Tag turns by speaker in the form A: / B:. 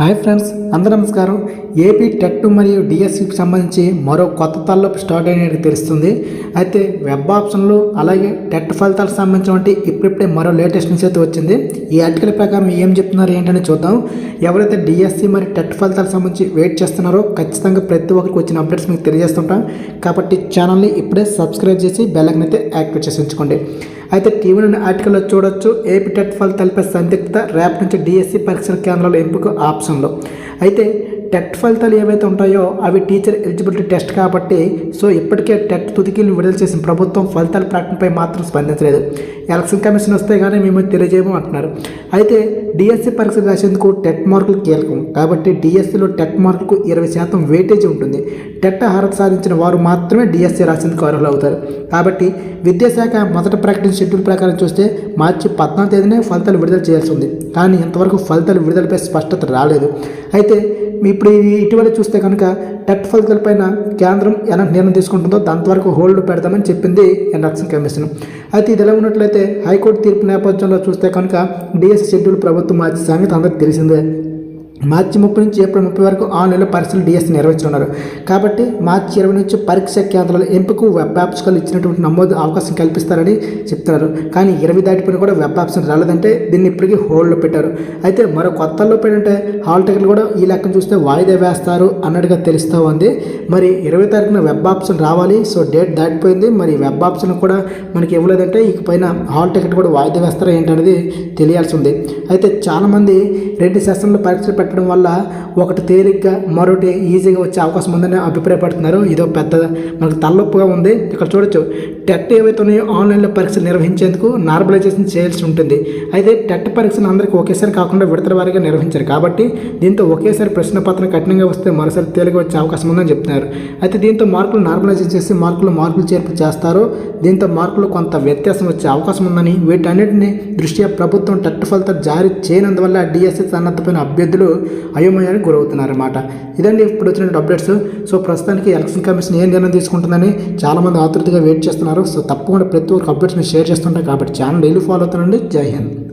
A: Hi friends అందరూ నమస్కారం. AP TET మరియు డిఎస్సికి సంబంధించి మరో కొత్త తలపు స్టార్ట్ అయినట్టు తెలుస్తుంది. అయితే వెబ్ ఆప్షన్లు అలాగే టెట్ ఫలితాలకు సంబంధించినటువంటి ఇప్పుడిప్పుడే మరో లేటెస్ట్ న్యూస్ అయితే వచ్చింది. ఈ ఆర్టికల్ ప్రకారం ఏం చెప్తున్నారు ఏంటని చూద్దాం. ఎవరైతే డిఎస్సి మరియు టెట్ ఫలితాలకు సంబంధించి వెయిట్ చేస్తున్నారో ఖచ్చితంగా ప్రతి ఒక్కరికి వచ్చిన అప్డేట్స్ మీకు తెలియజేస్తుంటాం. కాబట్టి ఛానల్ని ఇప్పుడే సబ్స్క్రైబ్ చేసి బెల్లైకన్ అయితే యాక్టివేట్ చేసి ఉంచుకోండి. అయితే టీవీ నుండి ఆర్టికల్లో చూడొచ్చు. ఏపీ టెట్ ఫలితాలపై సందిగ్ధత ర్యాప్ నుంచి డిఎస్సి పరీక్షల కేంద్రాల ఎంపిక ఆప్షన్లో. అయితే టెట్ ఫలితాలు ఏవైతే ఉంటాయో అవి టీచర్ ఎలిజిబిలిటీ టెస్ట్ కాబట్టి సో ఇప్పటికే టెట్ తుదికీలు విడుదల చేసిన ప్రభుత్వం ఫలితాల ప్రకటనపై మాత్రం స్పందించలేదు. ఎలక్షన్ కమిషన్ వస్తే కానీ మేము తెలియజేయము అంటున్నారు. అయితే డిఎస్సి పరీక్ష రాసేందుకు టెట్ మార్కులు కీలకం. కాబట్టి డిఎస్సిలో టెట్ మార్కులకు ఇరవై శాతం వెయిటేజ్ ఉంటుంది. టెట్ అర్హత సాధించిన వారు మాత్రమే డిఎస్సి రాసేందుకు అర్హులు అవుతారు. కాబట్టి విద్యాశాఖ మొదట ప్రకటించిన షెడ్యూల్ ప్రకారం చూస్తే మార్చి పద్నాలుగు తేదీనే ఫలితాలు విడుదల చేయాల్సి ఉంది. కానీ ఇంతవరకు ఫలితాలు విడుదలపై స్పష్టత రాలేదు. అయితే ఇప్పుడు ఇటీవల చూస్తే కనుక టెట్ ఫలితాలపైన కేంద్రం ఎలా నిర్ణయం తీసుకుంటుందో దాంతవరకు హోల్డ్ పెడతామని చెప్పింది ఎలక్షన్ కమిషన్. అయితే ఇది ఎలా ఉన్నట్లయితే హైకోర్టు తీర్పు నేపథ్యంలో చూస్తే కనుక డిఎస్ షెడ్యూల్ ప్రభుత్వం మార్చి సంగతి అందరికీ తెలిసిందే. మార్చి ముప్పై నుంచి ఏప్రిల్ ముప్పై వరకు ఆన్లైన్లో పరీక్షలు డిఎస్సీ నిర్వహించనున్నారు. కాబట్టి మార్చి ఇరవై నుంచి పరీక్ష కేంద్రాల ఎంపిక వెబ్ ఆప్షన్లు ఇచ్చినటువంటి నమోదు అవకాశం కల్పిస్తారని చెప్తున్నారు. కానీ ఇరవై దాటిపోయిన కూడా వెబ్ ఆప్షన్ రాలేదంటే దీన్ని ఇప్పటికీ హోల్డ్లో పెట్టారు. అయితే మరో కొత్తలో ఏంటంటే హాల్ టికెట్లు కూడా ఈ లెక్కను చూస్తే వాయిదా వేస్తారు అన్నట్టుగా తెలుస్తూ ఉంది. మరి ఇరవై తారీఖున వెబ్ ఆప్షన్ రావాలి. సో డేట్ దాటిపోయింది. మరి వెబ్ ఆప్షన్ కూడా మనకి ఇవ్వలేదంటే ఇక పైన హాల్ టికెట్ కూడా వాయిదా వేస్తారా ఏంటనేది తెలియాల్సి ఉంది. అయితే చాలామంది రెండు సెషన్లు పరీక్షలు పెట్టడం వల్ల ఒకటి తేలిగ్గా మరొకటి ఈజీగా వచ్చే అవకాశం ఉందని అభిప్రాయపడుతున్నారు. ఇదో పెద్ద మనకు తలనొప్పిగా ఉంది. ఇక్కడ చూడొచ్చు. టెట్ ఏవైతే ఉన్నాయో ఆన్లైన్లో పరీక్షలు నిర్వహించేందుకు నార్మలైజేషన్ చేయాల్సి ఉంటుంది. అయితే టెట్ పరీక్షలు అందరికీ ఒకేసారి కాకుండా విడతల వారీగా నిర్వహించారు. కాబట్టి దీంతో ఒకేసారి ప్రశ్న పత్రం కఠినంగా వస్తే మరోసారి తేలిగా వచ్చే అవకాశం ఉందని చెప్తున్నారు. అయితే దీంతో మార్కులు నార్మలైజేషన్ చేసి మార్కులు మార్కులు చేర్పు చేస్తారు. దీంతో మార్కులు కొంత వ్యత్యాసం వచ్చే అవకాశం ఉందని వీటన్నిటిని దృష్ట్యా ప్రభుత్వం టెట్ ఫలితాలు జారీ చేయనందువల్ల డిఎస్సి సన్నద్ధమైన అభ్యర్థులు అయోమయానికి గురవుతున్నారన్నమాట. ఇదండి ఇప్పుడు వచ్చిన అప్డేట్స్ సో ప్రస్తుతానికి ఎలక్షన్ కమిషన్ ఏం నిర్ణయం తీసుకుంటుందని చాలామంది ఆతృతగా వెయిట్ చేస్తున్నారు. సో తప్పకుండా ప్రతి ఒక్క అప్డేట్స్ మీరు షేర్ చేస్తుంటారు కాబట్టి ఛానల్ డైలీ ఫాలో అవుతానండి. జై హింద్.